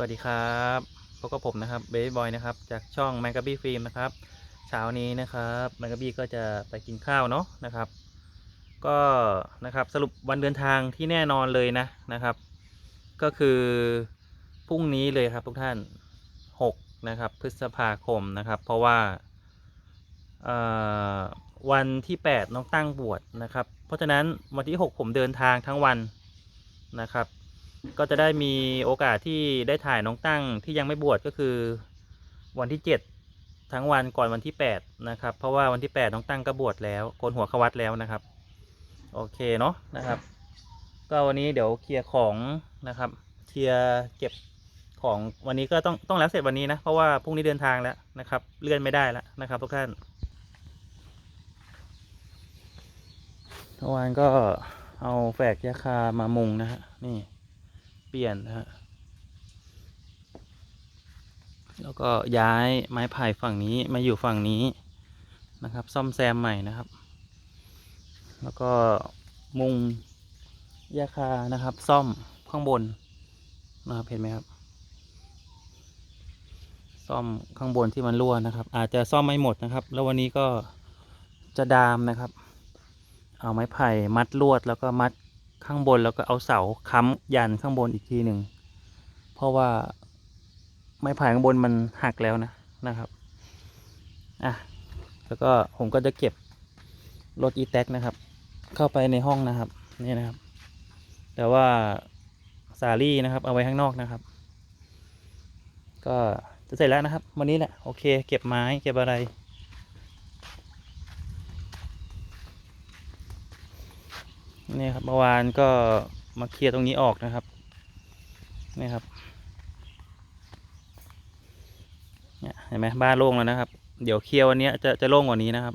วัสดีครับพบกับผมนะครับเบบี้บอยนะครับ จากช่องแมงกะบี้ฟิล์มนะครับเช้านี้นะครับแมงกะบี้ก็จะไปกินข้าวเนาะนะครับ ก็นะครับสรุปวันเดินทางที่แน่นอนเลยนะนะครับ ก็คือพรุ่งนี้เลยครับทุกท่าน6นะครับ พฤษภาคมนะครับ เพราะว่าวันที่ 8 น้องตั้งบวชนะครับ เพราะฉะนั้นวันที่ 6 ผมเดินทางทั้งวันนะครับ ก็จะได้มีโอกาสที่ได้ถ่ายน้องตั้งที่ยังไม่บวชก็คือวันที่ 7 ทั้งวันก่อนวันที่ 8 นะครับ เพราะว่าวันที่ 8 น้องตั้งก็บวชแล้วโกนหัวขวัดแล้วนะครับ โอเคเนาะนะครับ ก็วันนี้เดี๋ยวเคลียร์ของนะครับเคลียร์เก็บของวันนี้ก็ต้องต้องแล้วเสร็จวันนี้นะ เพราะว่าพรุ่งนี้เดินทางแล้วนะครับ เลื่อนไม่ได้แล้วนะครับทุกท่านเมื่อวานก็เอาแฝกยาคามามุงนะฮะนี่ เปลี่ยนนะฮะแล้วก็ย้ายไม้ไผ่ฝั่งนี้มาอยู่ฝั่งนี้นะครับ ซ่อมแซมใหม่นะครับ แล้วก็มุงยาคานะครับ ซ่อมข้างบนนะครับเห็นไหมครับ ซ่อมข้างบนที่มันรั่วนะครับ อาจจะซ่อมไม่หมดนะครับ แล้ววันนี้ก็จะดามนะครับ เอาไม้ไผ่มัดลวดแล้วก็มัด ข้างบนแล้วก็เอาเสาค้ำยันข้างบนอีกทีหนึ่ง เพราะว่าไม้ไผ่ข้างบนมันหักแล้วนะนะครับอะแล้วก็ผมก็จะเก็บรถอีแท็กนะครับ เข้าไปในห้องนะครับนี่นะครับ แต่ว่าสาลี่นะครับ เอาไว้ข้างนอกนะครับ ก็จะเสร็จแล้วนะครับ วันนี้แหละโอเค เก็บไม้เก็บอะไร นี่ครับเมื่อวานก็มาเคลียร์ตรงนี้ออกนะครับนี่ครับเนี่ยเห็นไหมบ้านโล่งแล้วนะครับ เดี๋ยวเคลียร์วันนี้จะจะโล่งกว่านี้นะครับ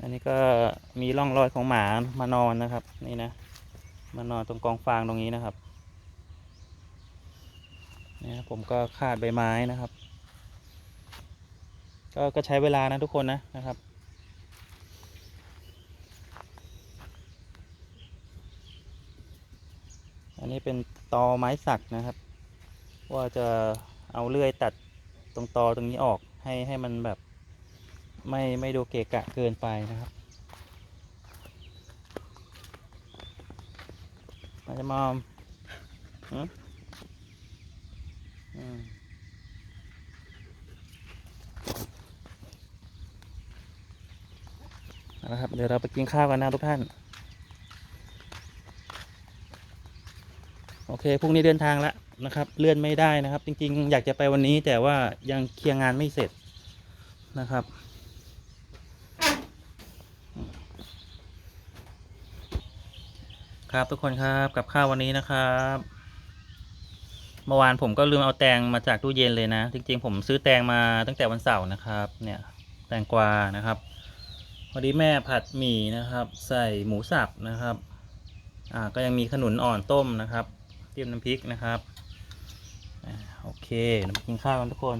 อันนี้ก็มีร่องรอยของหมามานอนนะครับ นี่นะมานอนตรงกองฟางตรงนี้นะครับเนี่ยผมก็คาดใบไม้นะครับ ก็ก็ใช้เวลานะทุกคนนะนะครับอันนี้เป็นตอไม้สักนะครับ ว่าจะเอาเลื่อยตัดตรงตอตรงนี้ออกให้ให้มันแบบไม่ไม่ดูเกะกะเกินไปนะครับมาจะมอมอืม อืมเอาละครับ เดี๋ยวเราไปกินข้าวกันนะทุกท่าน โอเคพรุ่งนี้เดินทางแล้วนะครับ เลื่อนไม่ได้นะครับ จริงๆ อยากจะไปวันนี้แต่ว่ายังเคลียร์งานไม่เสร็จนะครับครับทุกคนครับกับข้าววันนี้นะครับเมื่อวานผมก็ลืมเอาแตงมาจากตู้เย็นเลยนะ จริงๆ ผมซื้อแตงมาตั้งแต่วันเสาร์นะครับ เนี่ยแตงกวานะครับ วันนี้แม่ผัดหมี่นะครับ ใส่หมูสับนะครับ อ่าก็ยังมีขนุนอ่อนต้มนะครับเตรียมน้ำพริกนะครับอ่าโอเคเรามากินข้าวกันทุกคน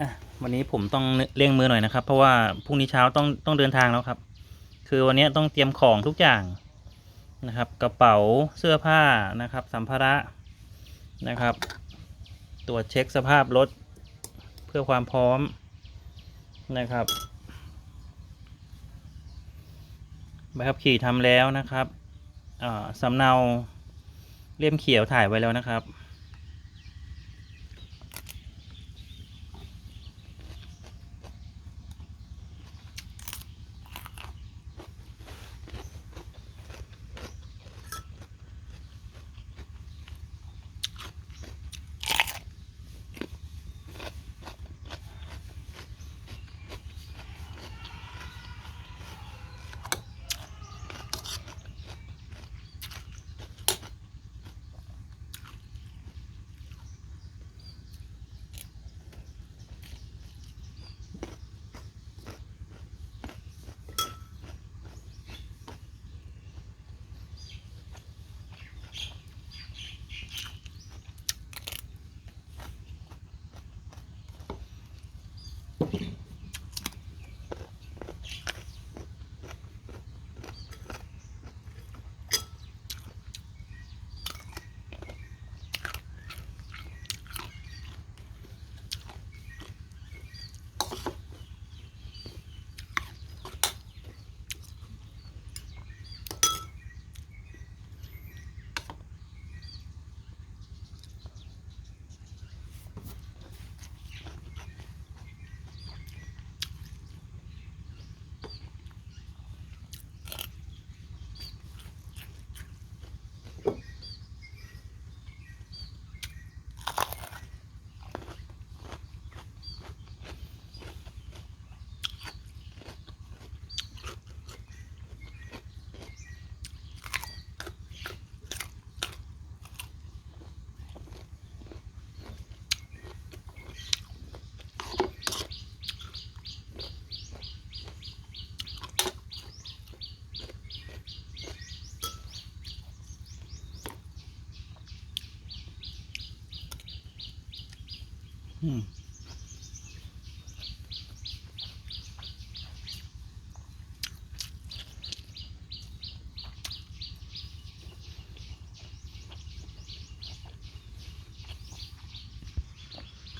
อะวันนี้ผมต้องเร่งมือหน่อยนะครับ เพราะว่าพรุ่งนี้เช้าต้องต้องเดินทางแล้วครับ คือวันนี้ต้องเตรียมของทุกอย่างนะครับ กระเป๋าเสื้อผ้านะครับ สัมภาระนะครับ ตรวจเช็คสภาพรถเพื่อความพร้อม นะครับใบขับขี่ทำแล้วนะครับสำเนาเล่มเขียวถ่ายไว้แล้วนะครับ คร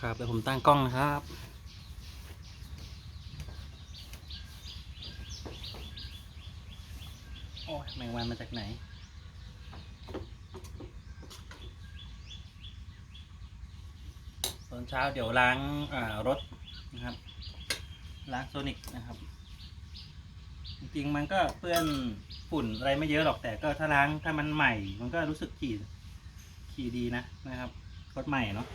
ับเดี๋ยวผมตั้งกล้องนะครับ โอ้ยแมงวันมาจากไหน อนเช้าเดี๋ยวล้างรถนะครับ ล้างโซนิกนะครับ จริงๆมันก็เปื้อนฝุ่นอะไรไม่เยอะหรอกแต่ก็ถ้าล้างถ้ามันใหม่ มันก็รู้สึกขี่ขี่ดีนะนะครับรถใหม่เนาะ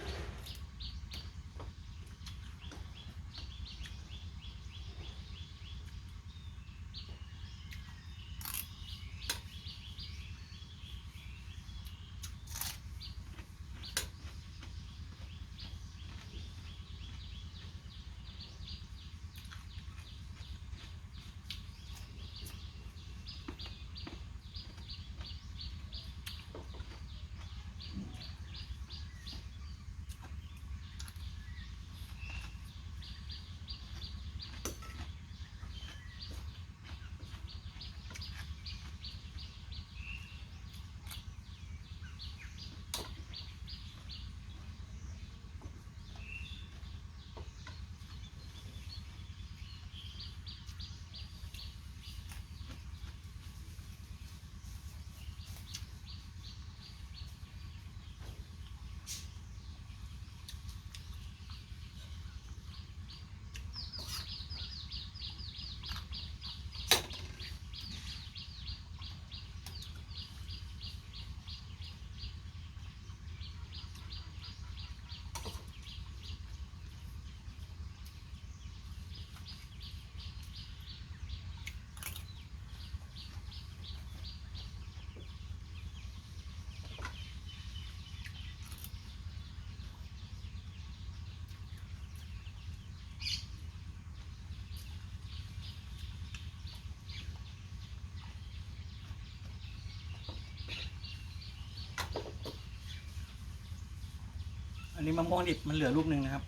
อันนี้มะม่วงดิบมันเหลือลูกหนึ่งนะครับ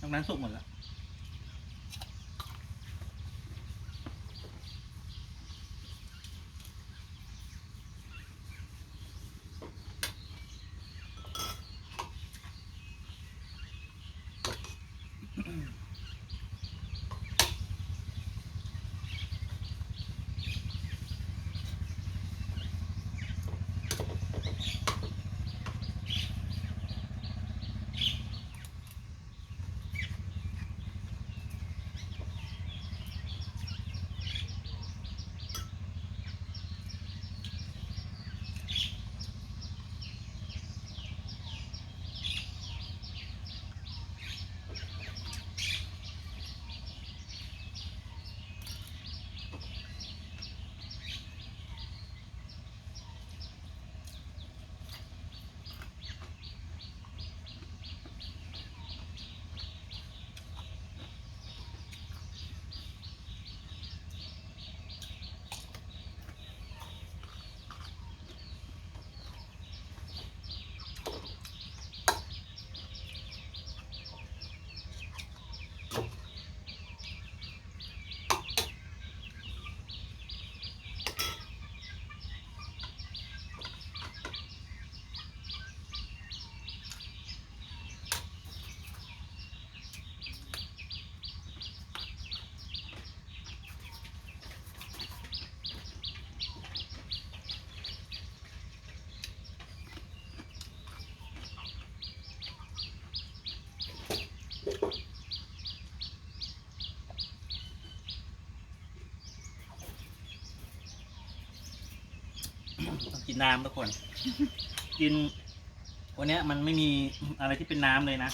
ตรงนั้นสุกหมดแล้ว ต้องกิ นน้ำทุกคน กิน วันเนี้ยมันไม่มีอะไรที่เป็นน้ำเลยนะ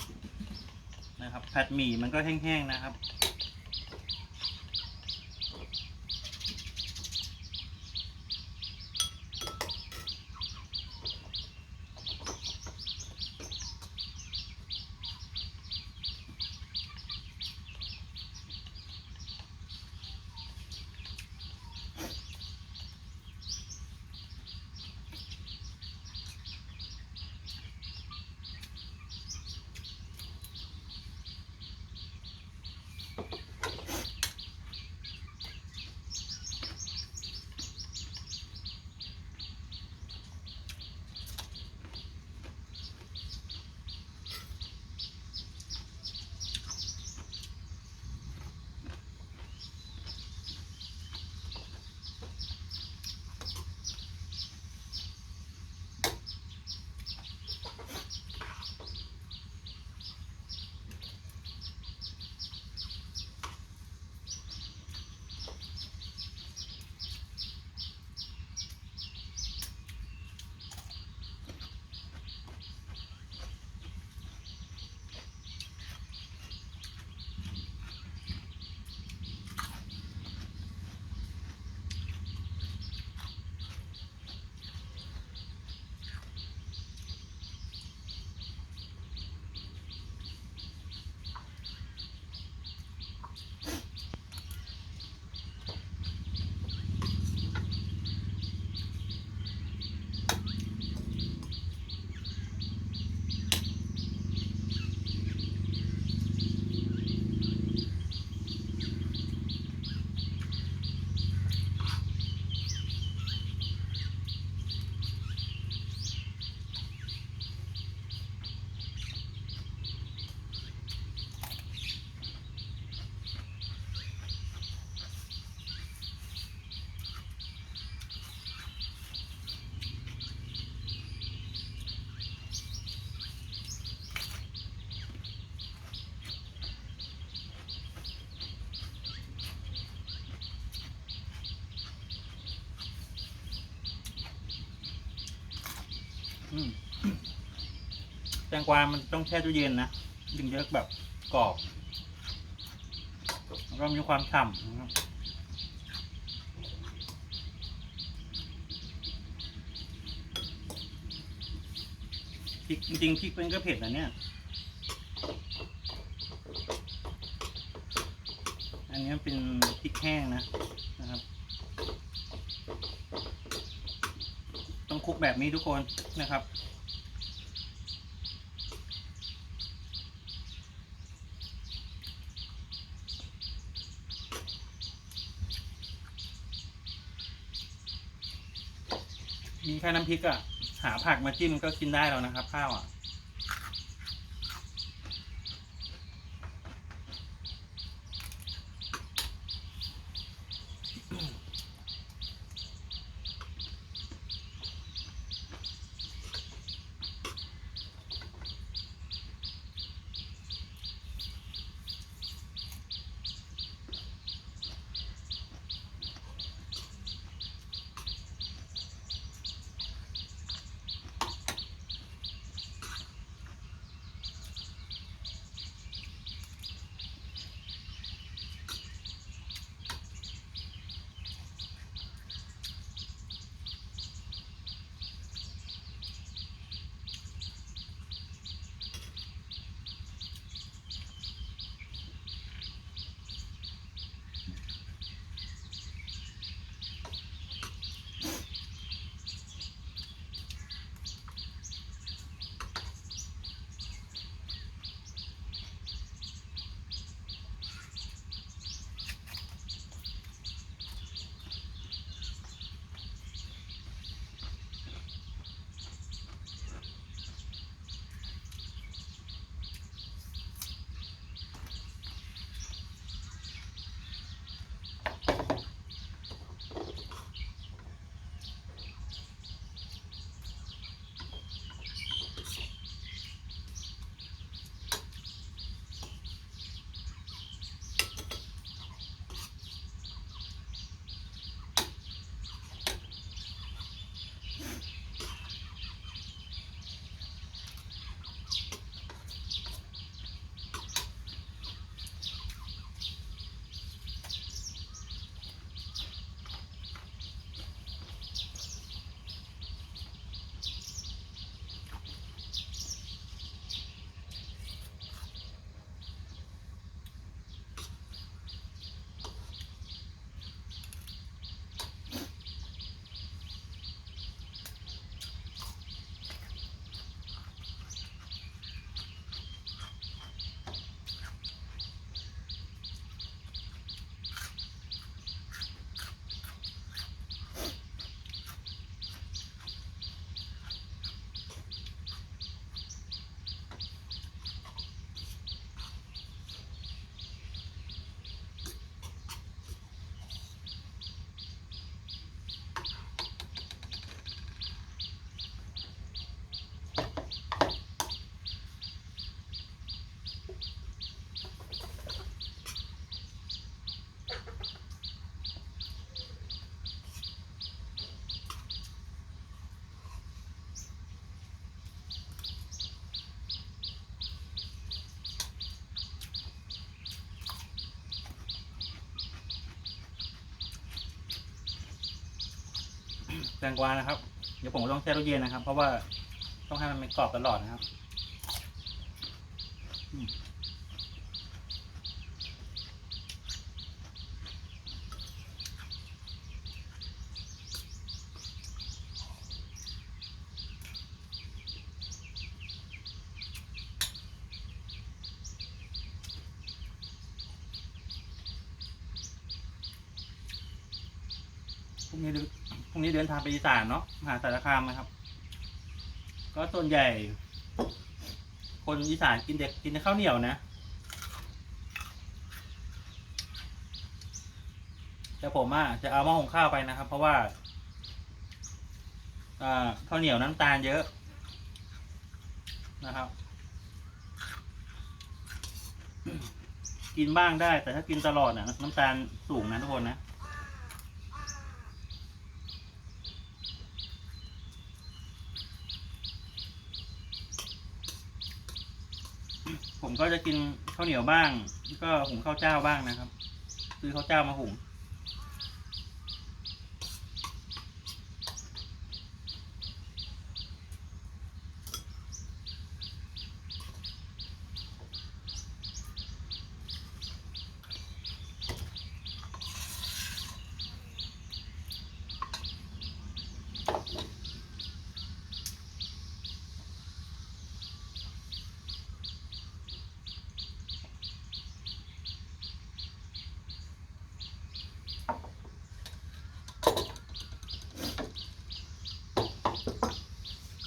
นะครับ ผัดหมี่มันก็แห้งๆนะครับ อืมแตงกวา มันต้องแช่ตู้เย็นนะถึงจะแบบกรอบแล้วก็มีความฉ่ำนะครับพริกจริงๆพริกมันก็เผ็ดนะเนี่ย อันนี้เป็นพริกแห้งนะนะครับ ต้องค ลุกแบบนี้ทุกคนนะครับ มีแค่น้ำพริกอะ่ะหาผักมาจิ้มก็กินได้แล้วนะครับ ข้าวอะ่ งกวานะครับ เดี๋ยวผมต้องแช่ตู้เย็นนะครับ เพราะว่าต้องให้มันเป็นกรอบตลอดนะครับพรุ่งนี้ดิน พรุ่งนี้เดินทางไปอีสานเนาะมหาสารคามนะครับ ก็ส่วนใหญ่ คนอีสานกินเด็กกินแต่ข้าวเหนียวนะ แต่ผมอะจะเอาหม้อหุงข้าวไปนะครับ เพราะว่าอ่าข้าวเหนียวน้ำตาลเยอะนะครับ กินบ้างได้แต่ถ้ากินตลอดน่ะน้ำตาลสูงนะทุกคนนะ ก็จะกินข้าวเหนียวบ้างแล้วก็หุงข้าวเจ้าบ้างนะครับ ซื้อข้าวเจ้ามาหุง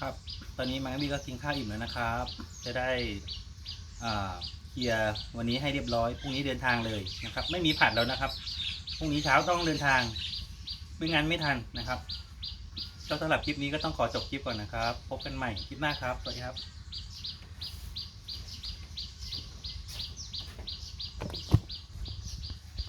ครับ ต อนนี้มังบี้ก็กินข้าวอิ่มแล้วนะครับ จะได้อ่าเคลียร์วันนี้ให้เรียบร้อยพรุ่งนี้เดินทางเลยนะครับ ไม่มีผัดแล้วนะครับพรุ่งนี้เช้าต้องเดินทางไม่งั้นไม่ทันนะครับก็สำหรับคลิปนี้ก็ต้องขอจบคลิปก่อนนะครับ พบกันใหม่คลิปหน้าครับสวัสดีครับ